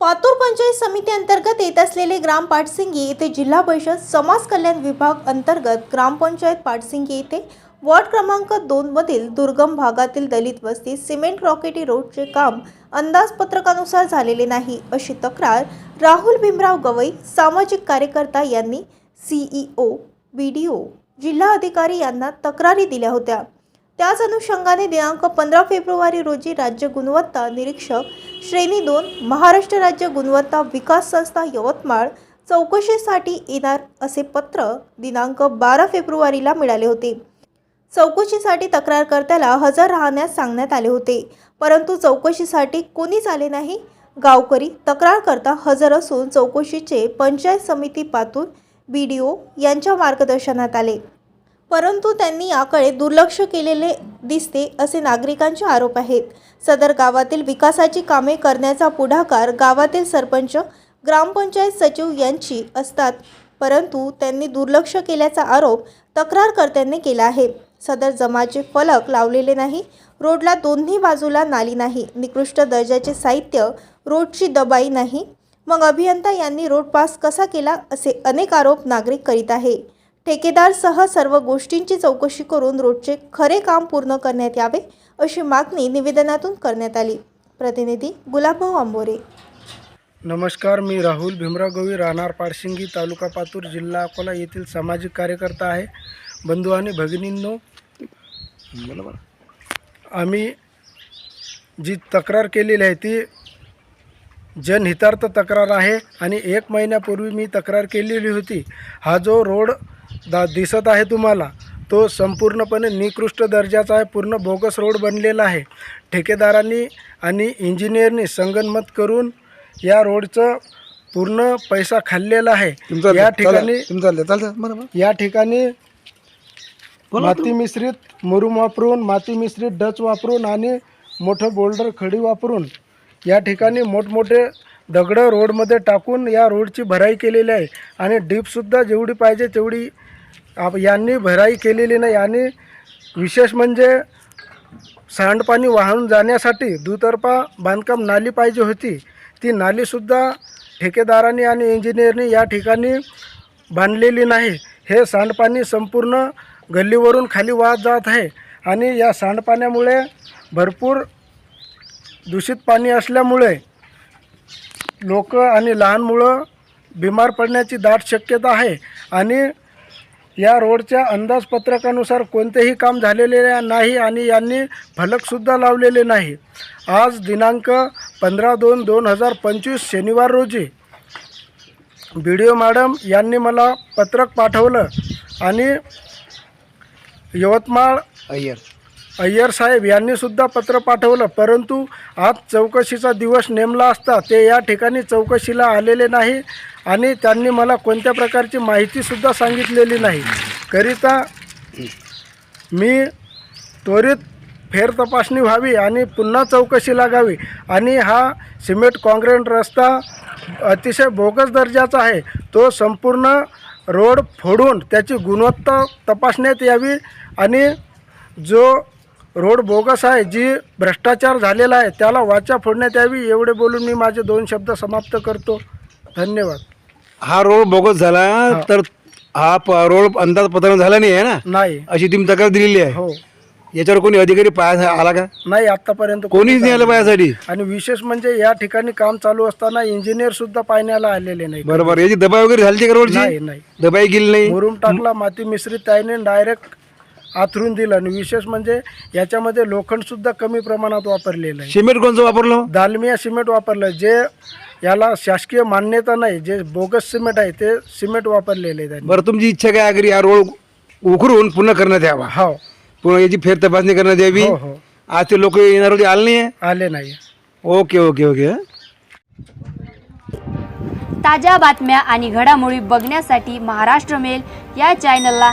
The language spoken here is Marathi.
पातूर पंचायत समिती अंतर्गत येत असलेले ग्राम पाटसिंगी येथे जिल्हा परिषद समाज कल्याण विभाग अंतर्गत ग्रामपंचायत पाटसिंगी येथे वॉर्ड क्रमांक दोन मधील दुर्गम भागातील दलित वस्ती सिमेंट रॉकेटी रोडचे काम अंदाजपत्रकानुसार झालेले नाही अशी तक्रार राहुल भीमराव गवई सामाजिक कार्यकर्ता यांनी सीईओ बी डी ओ जिल्हा अधिकारी यांना तक्रारी दिल्या होत्या. त्याच अनुषंगाने दिनांक पंधरा फेब्रुवारी रोजी राज्य गुणवत्ता निरीक्षक श्रेणी दोन महाराष्ट्र राज्य गुणवत्ता विकास संस्था यवतमाळ चौकशीसाठी येणार असे पत्र दिनांक बारा फेब्रुवारीला मिळाले होते. चौकशीसाठी तक्रारकर्त्याला हजर राहण्यास सांगण्यात आले होते. परंतु चौकशीसाठी कोणीच आले नाही. गावकरी तक्रारकर्ता हजर असून चौकशीचे पंचायत समिती पातूर बी डी ओ यांच्या मार्गदर्शनात आले. परंतु त्यांनी याकडे दुर्लक्ष केलेले दिसते असे नागरिकांचे आरोप आहेत. सदर गावातील विकासाची कामे करण्याचा पुढाकार गावातील सरपंच ग्रामपंचायत सचिव यांची असतात. परंतु त्यांनी दुर्लक्ष केल्याचा आरोप तक्रारकर्त्यांनी केला आहे. सदर जमाचे फलक लावलेले नाही. रोडला दोन्ही बाजूला नाली नाही. निकृष्ट दर्जाचे साहित्य रोडची दबाई नाही. मग अभियंता यांनी रोड पास कसा केला असे अनेक आरोप नागरिक करीत आहे. ठेकेदारसह सर्व गोष्टींची चौकशी करून रोडचे खरे काम पूर्ण करण्यात यावे अशी मागणी निवेदनातून करण्यात आली. प्रतिनिधी गुलाबभाऊ आंबोरे. नमस्कार मी राहुल भीमराव राहणार पारशिंगी तालुका पातूर जिल्हा अकोला येथील सामाजिक कार्यकर्ता आहे. बंधू आणि भगिनींनो आम्ही जी तक्रार केलेली आहे ती जनहितार्थ तक्रार आहे आणि एक महिन्यापूर्वी मी तक्रार केलेली होती. हा जो रोड दा दिसत आहे तुम्हाला तो संपूर्णपणे निकृष्ट दर्जाचा आहे पूर्ण बोगस रोड बनलेला आहे. ठेकेदारांनी आणि इंजिनियरनी संगनमत करून या रोडचं पूर्ण पैसा खाल्लेला आहे. या ठिकाणी या ठिकाणी माती मिश्रित मुरुम वापरून माती मिश्रित डच वापरून आणि मोठं बोल्डर खडी वापरून या ठिकाणी मोठमोठे दगडं रोडमध्ये टाकून या रोडची भराई केलेली आहे. आणि डीपसुद्धा जेवढी पाहिजे तेवढी आप यांनी भराई केलेली नाही. आणि विशेष म्हणजे सांडपाणी वाहून जाण्यासाठी दुतर्फा बांधकाम नाली पाहिजे होती. ती नालीसुद्धा ठेकेदारांनी आणि इंजिनियरनी या ठिकाणी बांधलेली नाही. हे सांडपाणी संपूर्ण गल्लीवरून खाली वाहत जात आहे. आणि या सांडपाण्यामुळे भरपूर दूषित पाणी असल्यामुळे लोक आणि लहान मुलं बिमार पडण्याची दाट शक्यता आहे. आणि या रोडच्या अंदाजपत्रकानुसार कोणतेही काम झालेले नाही आणि यांनी फलकसुद्धा लावलेले नाही. आज दिनांक पंधरा दोन दोन हजार पंचवीस शनिवार रोजी बी डी ओ मॅडम यांनी मला पत्रक पाठवलं आणि यवतमाळ अय्यर. अय्यर साहेब यांनीसुद्धा पत्र पाठवलं परंतु आज चौकशीचा दिवस नेमला असता ते या ठिकाणी चौकशीला आलेले नाही आणि त्यांनी मला कोणत्या प्रकारची माहितीसुद्धा सांगितलेली नाही. करिता मी त्वरित फेर तपासणी व्हावी आणि पुन्हा चौकशी लागावी आणि हा सिमेंट काँक्रीट रस्ता अतिशय बोगस दर्जाचा आहे. तो संपूर्ण रोड फोडून त्याची गुणवत्ता तपासण्यात यावी आणि जो रोड बोगस आहे जी भ्रष्टाचार झालेला आहे त्याला वाचा फोडण्यात यावी एवढे बोलून मी माझे दोन शब्द समाप्त करतो. धन्यवाद. हा रोड बोगस झाला तर हा प- रोड अंदाजपत्र झाला नाही आहे ना? नाही. अशी तुम्ही तक्रार दिलेली आहे? हो. याच्यावर कोणी अधिकारी पाया आला का? नाही आतापर्यंत कोणीच नाही आलं पायासाठी? आणि विशेष म्हणजे या ठिकाणी काम चालू असताना इंजिनियर सुद्धा पाहण्याला आलेले नाही. बरोबर. याची दबाई वगैरे झाली का नाही रोडची? नाही दबाई गेली नाही? मुरुम टाकला माती मिश्रित त्याने डायरेक्ट आथरून दिलं. आणि विशेष म्हणजे याच्यामध्ये लोखंड सुद्धा कमी प्रमाणात वापरलेलं आहे. सिमेंट कोणचं वापरलं? दालमिया सिमेंट वापरलं जे याला शासकीय मान्यता नाही जे बोगस सिमेंट आहे ते सिमेंट वापरलेले आहे बरं तुमची इच्छा काय अगरी हा रोड उकरून पुन्हा करण्यात यावा. हो. पुन्हा याची फेर तपासणी करण्यात यावी. हो हो. आज ते लोक येणार होते आले नाही आले नाही ओके ओके ओके. ताज्या बातम्या आणि घडामोडी बघण्यासाठी महाराष्ट्र मेल या चॅनलला